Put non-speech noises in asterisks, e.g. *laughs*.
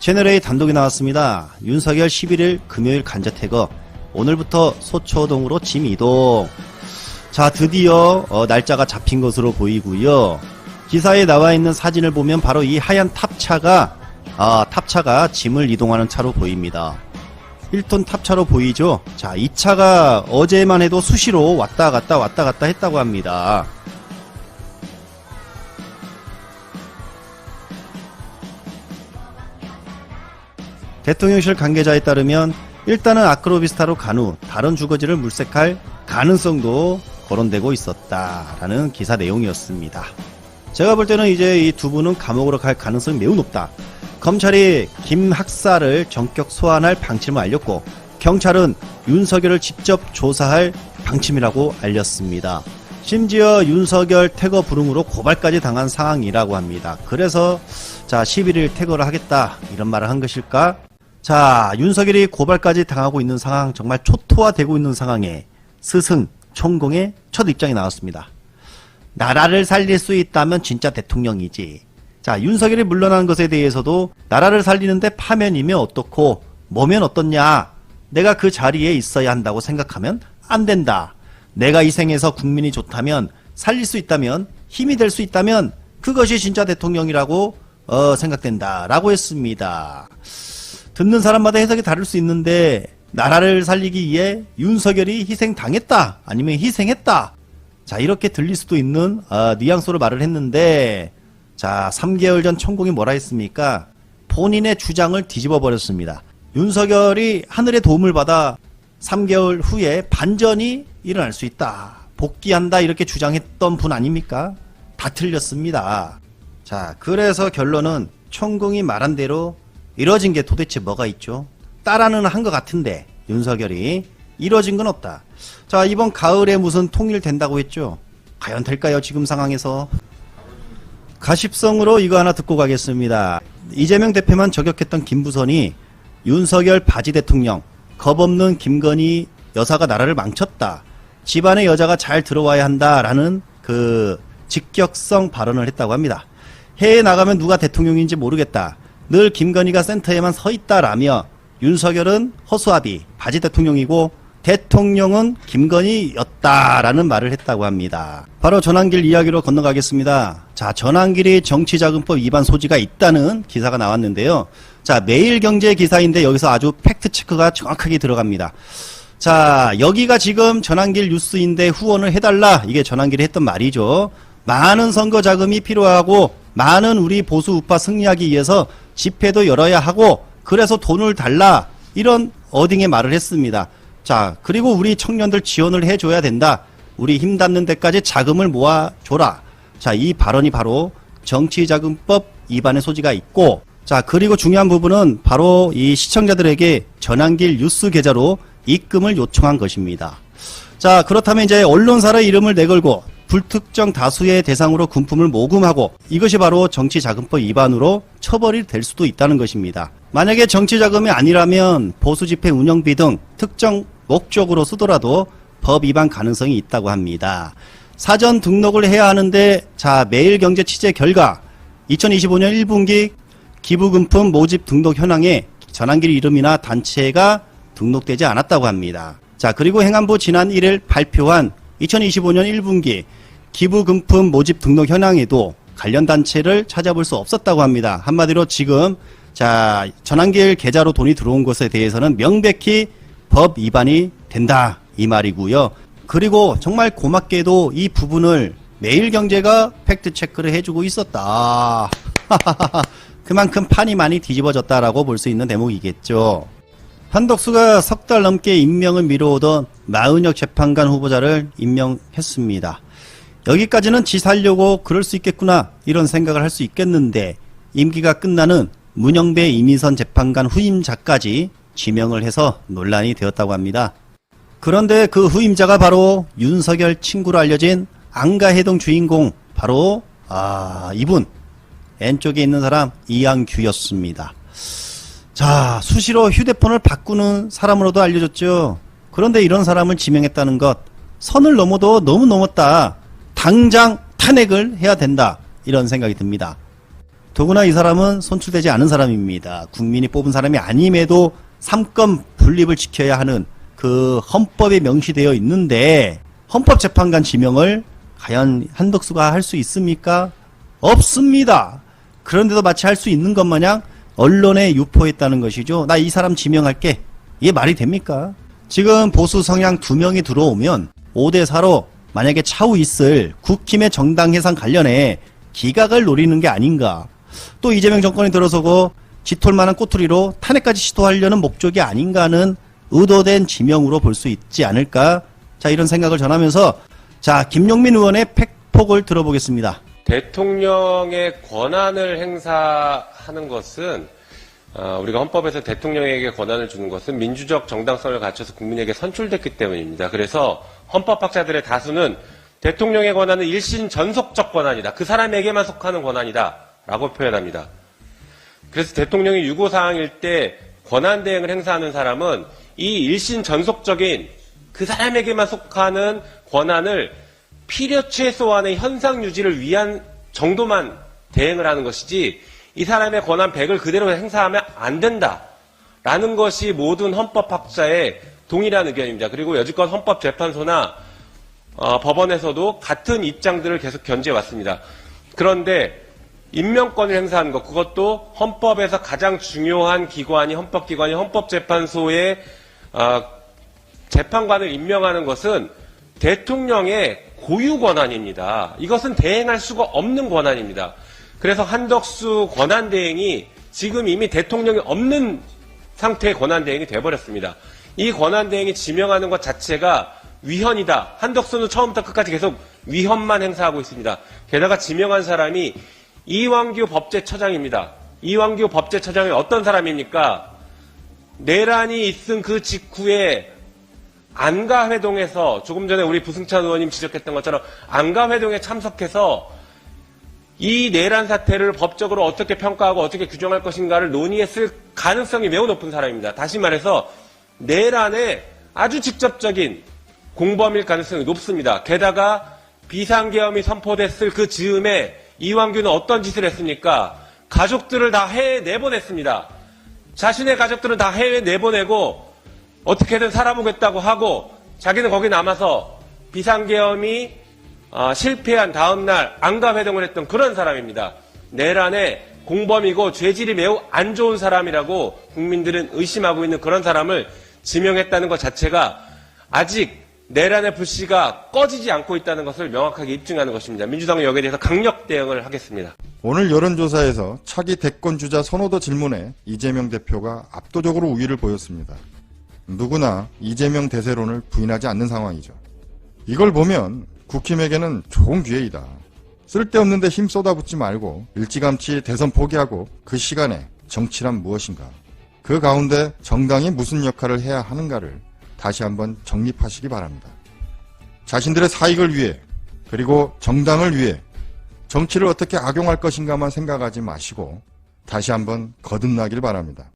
채널A 단독이 나왔습니다. 윤석열 11일 금요일 간접 태거. 오늘부터 소초동으로 짐 이동. 자, 드디어 어, 날짜가 잡힌 것으로 보이고요. 기사에 나와 있는 사진을 보면 바로 이 하얀 탑차가 아, 탑차가 짐을 이동하는 차로 보입니다. 1톤 탑차로 보이죠? 자, 이 차가 어제만 해도 수시로 왔다 갔다 왔다 갔다 했다고 합니다. 대통령실 관계자에 따르면 일단은 아크로비스타로 간 후 다른 주거지를 물색할 가능성도 거론되고 있었다라는 기사 내용이었습니다. 제가 볼 때는 이제 이 두 분은 감옥으로 갈 가능성이 매우 높다. 검찰이 김 학사를 전격 소환할 방침을 알렸고 경찰은 윤석열을 직접 조사할 방침이라고 알렸습니다. 심지어 윤석열 태거 불응으로 고발까지 당한 상황이라고 합니다. 그래서 자 11일 태거를 하겠다 이런 말을 한 것일까? 자 윤석열이 고발까지 당하고 있는 상황 정말 초토화되고 있는 상황에 스승 총공의 첫 입장이 나왔습니다. 나라를 살릴 수 있다면 진짜 대통령이지. 자, 윤석열이 물러난 것에 대해서도 나라를 살리는데 파면이면 어떻고, 뭐면 어떻냐. 내가 그 자리에 있어야 한다고 생각하면 안 된다. 내가 이 생에서 국민이 좋다면, 살릴 수 있다면, 힘이 될 수 있다면, 그것이 진짜 대통령이라고, 어, 생각된다. 라고 했습니다. 듣는 사람마다 해석이 다를 수 있는데, 나라를 살리기 위해 윤석열이 희생당했다. 아니면 희생했다. 자, 이렇게 들릴 수도 있는 어, 뉘앙스로 말을 했는데 자, 3개월 전 천공이 뭐라 했습니까? 본인의 주장을 뒤집어 버렸습니다. 윤석열이 하늘의 도움을 받아 3개월 후에 반전이 일어날 수 있다. 복귀한다 이렇게 주장했던 분 아닙니까? 다 틀렸습니다. 자, 그래서 결론은 천공이 말한 대로 이뤄진 게 도대체 뭐가 있죠? 따라는 한 것 같은데 윤석열이 이뤄진 건 없다. 자, 이번 가을에 무슨 통일 된다고 했죠? 과연 될까요? 지금 상황에서? 가십성으로 이거 하나 듣고 가겠습니다. 이재명 대표만 저격했던 김부선이 윤석열 바지 대통령, 겁없는 김건희 여사가 나라를 망쳤다. 집안의 여자가 잘 들어와야 한다라는 그 직격성 발언을 했다고 합니다. 해외 나가면 누가 대통령인지 모르겠다. 늘 김건희가 센터에만 서 있다라며 윤석열은 허수아비, 바지 대통령이고 대통령은 김건희였다라는 말을 했다고 합니다. 바로 전환길 이야기로 건너가겠습니다. 자, 전환길이 정치자금법 위반 소지가 있다는 기사가 나왔는데요. 자, 매일경제 기사인데 여기서 아주 팩트체크가 정확하게 들어갑니다. 자, 여기가 지금 전환길 뉴스인데 후원을 해달라. 이게 전환길이 했던 말이죠. 많은 선거 자금이 필요하고 많은 우리 보수 우파 승리하기 위해서 집회도 열어야 하고 그래서 돈을 달라. 이런 어딩의 말을 했습니다. 자, 그리고 우리 청년들 지원을 해줘야 된다. 우리 힘 닿는 데까지 자금을 모아줘라. 자, 이 발언이 바로 정치자금법 위반의 소지가 있고, 자, 그리고 중요한 부분은 바로 이 시청자들에게 전환길 뉴스 계좌로 입금을 요청한 것입니다. 자, 그렇다면 이제 언론사의 이름을 내걸고 불특정 다수의 대상으로 군품을 모금하고 이것이 바로 정치자금법 위반으로 처벌이 될 수도 있다는 것입니다. 만약에 정치자금이 아니라면 보수집회 운영비 등 특정 목적으로 쓰더라도 법 위반 가능성이 있다고 합니다. 사전 등록을 해야 하는데 자 매일경제 취재 결과 2025년 1분기 기부금품 모집 등록 현황에 전환길 이름이나 단체가 등록되지 않았다고 합니다. 자 그리고 행안부 지난 1일 발표한 2025년 1분기 기부 금품 모집 등록 현황에도 관련 단체를 찾아볼 수 없었다고 합니다. 한마디로 지금 자 전환길 계좌로 돈이 들어온 것에 대해서는 명백히 법 위반이 된다 이 말이고요. 그리고 정말 고맙게도 이 부분을 매일경제가 팩트 체크를 해주고 있었다. *laughs* 그만큼 판이 많이 뒤집어졌다라고 볼 수 있는 대목이겠죠. 한덕수가 석 달 넘게 임명을 미뤄오던 마은혁 재판관 후보자를 임명했습니다. 여기까지는 지 살려고 그럴 수 있겠구나 이런 생각을 할 수 있겠는데 임기가 끝나는 문영배 이미선 재판관 후임자까지 지명을 해서 논란이 되었다고 합니다. 그런데 그 후임자가 바로 윤석열 친구로 알려진 안가해동 주인공 바로 아 이분 왼쪽에 있는 사람 이양규였습니다. 자 수시로 휴대폰을 바꾸는 사람으로도 알려졌죠. 그런데 이런 사람을 지명했다는 것 선을 넘어도 너무 넘었다. 당장 탄핵을 해야 된다. 이런 생각이 듭니다. 더구나 이 사람은 선출되지 않은 사람입니다. 국민이 뽑은 사람이 아님에도 삼권 분립을 지켜야 하는 그 헌법에 명시되어 있는데 헌법재판관 지명을 과연 한덕수가 할 수 있습니까? 없습니다. 그런데도 마치 할 수 있는 것 마냥 언론에 유포했다는 것이죠. 나 이 사람 지명할게. 이게 말이 됩니까? 지금 보수 성향 두 명이 들어오면 5대 4로 만약에 차후 있을 국힘의 정당 해상 관련해 기각을 노리는 게 아닌가. 또 이재명 정권이 들어서고 짙을 만한 꼬투리로 탄핵까지 시도하려는 목적이 아닌가 하는 의도된 지명으로 볼 수 있지 않을까. 자, 이런 생각을 전하면서 자, 김용민 의원의 팩폭을 들어보겠습니다. 대통령의 권한을 행사하는 것은 어, 우리가 헌법에서 대통령에게 권한을 주는 것은 민주적 정당성을 갖춰서 국민에게 선출됐기 때문입니다. 그래서 헌법학자들의 다수는 대통령의 권한은 일신 전속적 권한이다. 그 사람에게만 속하는 권한이다. 라고 표현합니다. 그래서 대통령이 유고사항일 때 권한 대행을 행사하는 사람은 이 일신 전속적인 그 사람에게만 속하는 권한을 필요 최소한의 현상 유지를 위한 정도만 대행을 하는 것이지 이 사람의 권한 100을 그대로 행사하면 안 된다. 라는 것이 모든 헌법학자의 동일한 의견입니다. 그리고 여지껏 헌법재판소나 어, 법원에서도 같은 입장들을 계속 견지해 왔습니다. 그런데 임명권을 행사하는 것, 그것도 헌법에서 가장 중요한 기관이 헌법기관이 헌법재판소의 어, 재판관을 임명하는 것은 대통령의 고유 권한입니다. 이것은 대행할 수가 없는 권한입니다. 그래서 한덕수 권한 대행이 지금 이미 대통령이 없는 상태의 권한 대행이 돼버렸습니다. 이 권한 대행이 지명하는 것 자체가 위헌이다. 한덕수는 처음부터 끝까지 계속 위헌만 행사하고 있습니다. 게다가 지명한 사람이 이왕규 법제처장입니다. 이왕규 법제처장이 어떤 사람입니까? 내란이 있은 그 직후에 안가회동에서 조금 전에 우리 부승찬 의원님 지적했던 것처럼 안가회동에 참석해서 이 내란 사태를 법적으로 어떻게 평가하고 어떻게 규정할 것인가를 논의했을 가능성이 매우 높은 사람입니다. 다시 말해서 내란의 아주 직접적인 공범일 가능성이 높습니다. 게다가 비상계엄이 선포됐을 그 즈음에 이왕규는 어떤 짓을 했습니까? 가족들을 다 해외 내보냈습니다. 자신의 가족들은 다 해외 내보내고 어떻게든 살아보겠다고 하고 자기는 거기 남아서 비상계엄이 어, 실패한 다음날 안가회동을 했던 그런 사람입니다. 내란의 공범이고 죄질이 매우 안 좋은 사람이라고 국민들은 의심하고 있는 그런 사람을 지명했다는 것 자체가 아직 내란의 불씨가 꺼지지 않고 있다는 것을 명확하게 입증하는 것입니다. 민주당은 여기에 대해서 강력 대응을 하겠습니다. 오늘 여론조사에서 차기 대권 주자 선호도 질문에 이재명 대표가 압도적으로 우위를 보였습니다. 누구나 이재명 대세론을 부인하지 않는 상황이죠. 이걸 보면 국힘에게는 좋은 기회이다. 쓸데없는데 힘 쏟아붓지 말고 일찌감치 대선 포기하고 그 시간에 정치란 무엇인가. 그 가운데 정당이 무슨 역할을 해야 하는가를 다시 한번 정립하시기 바랍니다. 자신들의 사익을 위해 그리고 정당을 위해 정치를 어떻게 악용할 것인가만 생각하지 마시고 다시 한번 거듭나길 바랍니다.